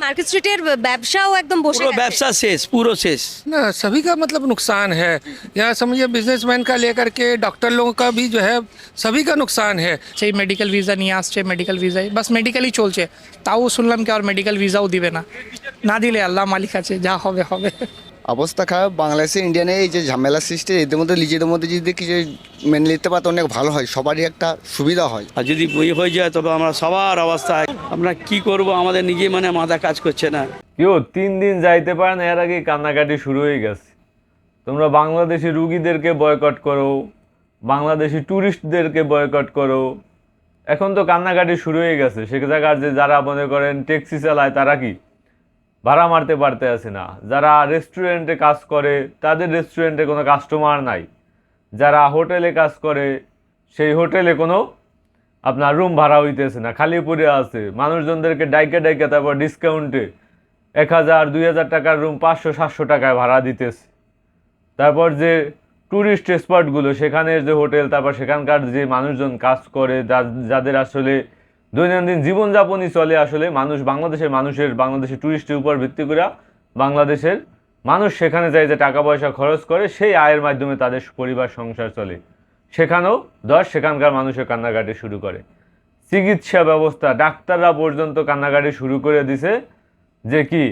Market স্ট্রিটের ব্যবসাও একদম বসে পুরো গেছে। ব্যবসা শেষ পুরো শেষ ना सभी का मतलब नुकसान है यहाँ समझिए बिजनेसमैन का लेकर के डॉक्टर लोगों का भी जो है सभी का नुकसान है সেই মেডিকেল ভিসা নিয়ে আসছে মেডিকেল ভিসায় বাস মেডিকেলই চলছে তাও শুনলাম কি আর মেডিকেল ভিসাও দিবে না না দিলে আল্লাহ মালিক আছে যা হবে হবে অবস্থা খারাপ। বাংলাদেশে ইন্ডিয়ানে এই যে ঝামেলা সৃষ্টি এদের মধ্যে নিজেদের মধ্যে যদি কিছু মেনে নিতে পারতো অনেক ভালো হয় সবারই একটা সুবিধা হয়। আর যদি বই হয়ে যায় তবে আমরা সবার অবস্থা আমরা কি করব? আমাদের নিজে মানে মাথা কাজ করছে না। কেউ তিন দিন যাইতে পারে না এর আগে কান্নাকাটি শুরু হয়ে গেছে। তোমরা বাংলাদেশি রুগীদেরকে বয়কট করো বাংলাদেশি ট্যুরিস্টদেরকে বয়কট করো। এখন তো কান্নাকাটি শুরু হয়ে গেছে। সে জায়গার যে যারা মনে করেন ট্যাক্সি চালায় তারা কি? ভাড়া মারতে পারতে আছে না। যারা রেস্টুরেন্টে কাজ করে, তাদের রেস্টুরেন্টে কোনো কাস্টমার নাই। যারা হোটেলে কাজ করে, সেই হোটেলে কোনো আপনার রুম ভাড়া হইতেছে না, খালি পড়ে আছে। মানুষজনদেরকে ডাইকে ডাইকে তারপর ডিসকাউন্টে এক হাজার, দুই হাজার টাকার রুম পাঁচশো, সাতশো টাকায় ভাড়া দিতেছে। তারপর যে ট্যুরিস্ট স্পটগুলো সেখানের যে হোটেল তারপর সেখানকার যে মানুষজন কাজ করে যাদের আসলে দৈনন্দিন জীবনযাপনই চলে আসলে মানুষ বাংলাদেশের মানুষের বাংলাদেশের ট্যুরিস্টের উপর ভিত্তি করে। বাংলাদেশের মানুষ সেখানে যায় যে টাকা পয়সা খরচ করে, সেই আয়ের মাধ্যমে তাদের পরিবার, সংসার চলে। সেখানেও দশ সেখানকার মানুষের কান্নাকাটি শুরু করে। চিকিৎসা ব্যবস্থা, ডাক্তাররা পর্যন্ত কান্নাকাটি শুরু করে দিছে যে কি,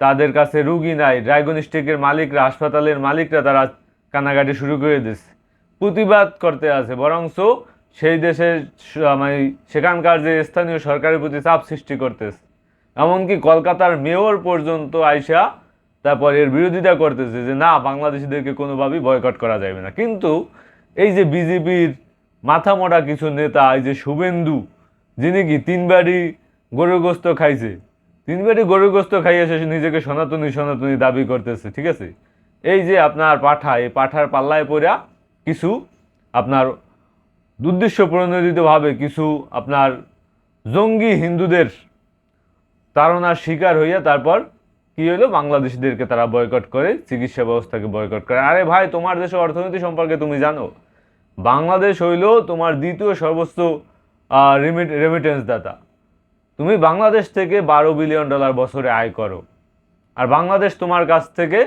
তাদের কাছে রুগী নাই, ডায়াগনস্টিকের মালিকরা, হাসপাতালের মালিকরা তারা কান্নাকাটি শুরু করে দিছে। প্রতিবাদ করতে আছে বরংস সেই দেশের মানে সেখানকার যে স্থানীয় সরকারের প্রতি চাপ সৃষ্টি করতেছে। এমনকি কলকাতার মেয়র পর্যন্ত আইসা তারপর এর বিরোধিতা করতেছে যে, না, বাংলাদেশিদেরকে কোনোভাবেই বয়কট করা যাবে না। কিন্তু এই যে বিজেপির মাথা মোটা কিছু নেতা, এই যে শুভেন্দু, যিনি কি তিনবারই গরুর গোস্ত খাইছে? তিনবারই গরুর গোস্ত খাইয়ে সে নিজেকে সনাতনী সনাতনী দাবি করতেছে, ঠিক আছে? এই যে আপনার পাঠা, এই পাঠার পাল্লায় পড়া কিছু আপনার উদ্দেশ্য প্রণোদিতভাবে কিছু আপনার জঙ্গি হিন্দুদের তাড়নার শিকার হইয়া তারপর কি হলো বাংলাদেশিদেরকে তারা বয়কট করে, চিকিৎসা ব্যবস্থাকে বয়কট করে। আরে ভাই, তোমার দেশের অর্থনীতি সম্পর্কে তুমি জানো? বাংলাদেশ হইল তোমার দ্বিতীয় সর্বোচ্চ রেমিটেন্স দাতা। তুমি বাংলাদেশ থেকে বারো বিলিয়ন ডলার বছরে আয় করো। আর বাংলাদেশ তোমার কাছ থেকে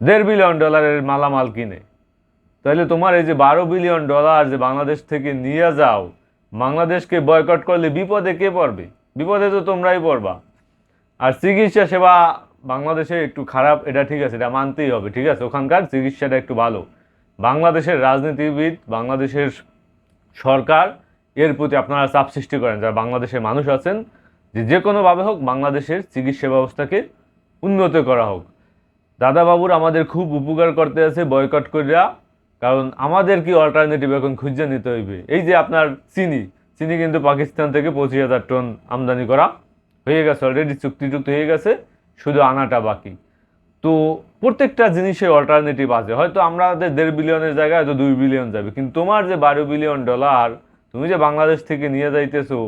দেড় বিলিয়ন ডলারের মালামাল কিনে। তাহলে তোমার এই যে বারো বিলিয়ন ডলার যে বাংলাদেশ থেকে নিয়ে যাও, বাংলাদেশকে বয়কট করলে বিপদে কে পড়বে? বিপদে তো তোমরাই পড়বা। আর চিকিৎসা সেবা বাংলাদেশে একটু খারাপ, এটা ঠিক আছে, এটা মানতেই হবে, ঠিক আছে? ওখানকার চিকিৎসাটা একটু ভালো। বাংলাদেশের রাজনীতিবিদ, বাংলাদেশের সরকার, এর প্রতি আপনারা চাপ সৃষ্টি করেন। যারা বাংলাদেশের মানুষ আছেন, যে যে কোনোভাবে হোক, বাংলাদেশের চিকিৎসা ব্যবস্থাকে উন্নত করা হোক। দাদাবাবুর আমাদের খুব উপকার করতে আছে বয়কট করিয়া কারণ আমাদের কি অল্টারনেটিভ এখন খুঁজে নিতে হইবে? এই যে আপনার চিনি চিনি কিন্তু পাকিস্তান থেকে পঁচিশ হাজার টন আমদানি করা হয়ে গেছে অলরেডি চুক্তি টুক্তি হয়ে গেছে, শুধু আনাটা বাকি। তো প্রত্যেকটা জিনিসের অল্টারনেটিভ আছে। হয়তো আমাদের দেড় বিলিয়নের জায়গায় হয়তো দুই বিলিয়ন যাবে, কিন্তু তোমার যে বারো বিলিয়ন ডলার তুমি যে বাংলাদেশ থেকে নিয়ে যাইতেছো,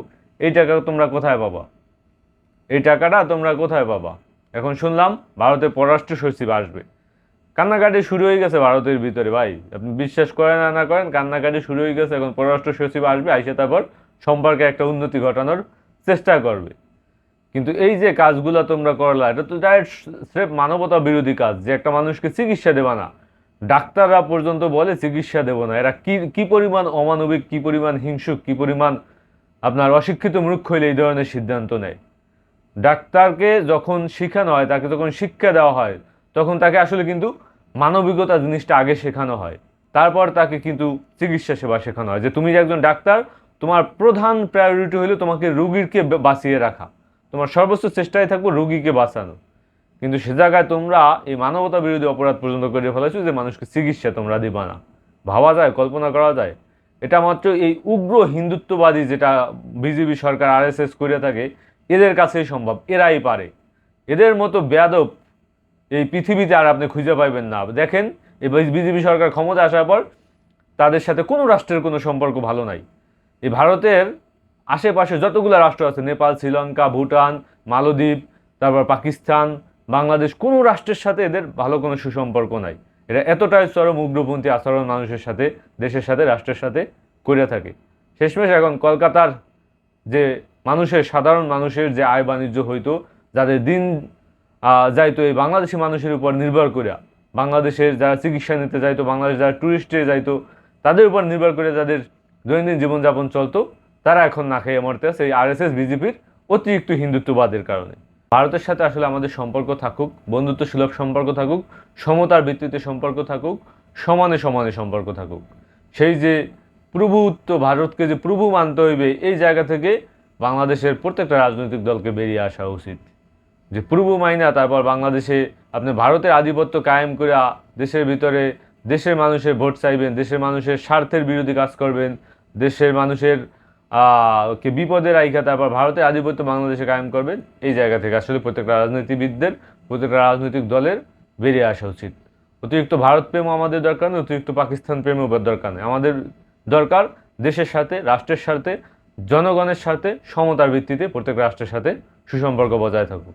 এই টাকা তোমরা কোথায় পাবা? এই টাকাটা তোমরা কোথায় পাবা? এখন শুনলাম ভারতের পররাষ্ট্র সচিব আসবে। কান্নাকাটি শুরু হয়ে গেছে ভারতের ভিতরে, ভাই। আপনি বিশ্বাস করেন না না করেন, কান্নাকাটি শুরু হয়ে গেছে, এখন পররাষ্ট্র সচিব আসবে, আইসে তারপর সম্পর্কে একটা উন্নতি ঘটানোর চেষ্টা করবে। কিন্তু এই যে কাজগুলো তোমরা করলা, এটা তো ডাইরেক্ট স্রেফ মানবতা বিরোধী কাজ, যে একটা মানুষকে চিকিৎসা দেবা না। ডাক্তাররা পর্যন্ত বলে চিকিৎসা দেবো না। এরা কি কি পরিমাণ অমানবিক, কি পরিমাণ হিংসুক, কি পরিমাণ আপনার অশিক্ষিত মূর্খ হইলে এই ধরনের সিদ্ধান্ত নেয়। ডাক্তারকে যখন শেখানো হয়, তাকে যখন শিক্ষা দেওয়া হয় তখন তাকে আসলে কিন্তু মানবিকতা জিনিসটা আগে শেখানো হয়। তারপর তাকে কিন্তু চিকিৎসা সেবা শেখানো হয় যে তুমি যে একজন ডাক্তার, তোমার প্রধান প্রায়োরিটি হলো তোমাকে রুগীরকে বাঁচিয়ে রাখা। তোমার সর্বোচ্চ চেষ্টায় থাকব রুগীকে বাঁচানো। কিন্তু সে জায়গায় তোমরা এই মানবতা বিরোধী অপরাধ পর্যন্ত করে ফেলেছো যে মানুষকে চিকিৎসা তোমরা দিবা না। ভাবা যায়, কল্পনা করা যায়। এটা মাত্র এই উগ্র হিন্দুত্ববাদী যেটা বিজেপি সরকার আরএসএস করে থাকে, এদের কাছেই সম্ভব, এরাই পারে। এদের মতো বেয়াদব এই পৃথিবীতে আর আপনি খুঁজে পাইবেন না। দেখেন, এই বিজেপি সরকার ক্ষমতা আসার পর তাদের সাথে কোনো রাষ্ট্রের কোনো সম্পর্ক ভালো নাই। এই ভারতের আশেপাশে যতগুলো রাষ্ট্র আছে, নেপাল, শ্রীলঙ্কা, ভুটান, মালদ্বীপ, তারপর পাকিস্তান, বাংলাদেশ, কোনো রাষ্ট্রের সাথে এদের ভালো কোনো সুসম্পর্ক নাই। এরা এতটাই চরম উগ্রপন্থী আচরণ মানুষের সাথে, দেশের সাথে, রাষ্ট্রের সাথে করে থাকে। শেষমেশ এখন কলকাতার যে মানুষের, সাধারণ মানুষের যে আয় বাণিজ্য হইতো, যাদের দিন যাইতো এই বাংলাদেশি মানুষের উপর নির্ভর করে। বাংলাদেশের যারা চিকিৎসা নিতে যাইতো বাংলাদেশ যারা ট্যুরিস্টে যাইতো তাদের উপর নির্ভর করে যাদের দৈনন্দিন জীবনযাপন চলতো, তারা এখন না খেয়ে মরতে আছে। এই আরএসএস, বিজেপির অতিরিক্ত হিন্দুত্ববাদের কারণে। ভারতের সাথে আসলে আমাদের সম্পর্ক থাকুক বন্ধুত্ব সুলভ সম্পর্ক থাকুক, সমতার ভিত্তিতে সম্পর্ক থাকুক, সমানে সমানে সম্পর্ক থাকুক। সেই যে প্রভুত্ব ভারতকে যে প্রভু মানতে হইবে, এই জায়গা থেকে বাংলাদেশের প্রত্যেকটা রাজনৈতিক দলকে বেরিয়ে আসা উচিত। যে পূর্ব মাইনা, তারপর বাংলাদেশে আপনি ভারতের আধিপত্য কায়েম করে, দেশের ভিতরে দেশের মানুষের ভোট চাইবেন, দেশের মানুষের স্বার্থের বিরোধী কাজ করবেন, দেশের মানুষের কে বিপদের রাইখা তারপর ভারতের আধিপত্য বাংলাদেশে কায়েম করবেন, এই জায়গা থেকে আসলে প্রত্যেকটা রাজনীতিবিদদের, প্রত্যেকটা রাজনৈতিক দলের বেরিয়ে আসা উচিত। অতিরিক্ত ভারত প্রেমও আমাদের দরকার নেই অতিরিক্ত পাকিস্তান প্রেমও দরকার নেই আমাদের দরকার দেশের সাথে, রাষ্ট্রের সাথে, জনগণের সাথে, সমতার ভিত্তিতে প্রত্যেক রাষ্ট্রের সাথে সুসম্পর্ক বজায় থাকুক।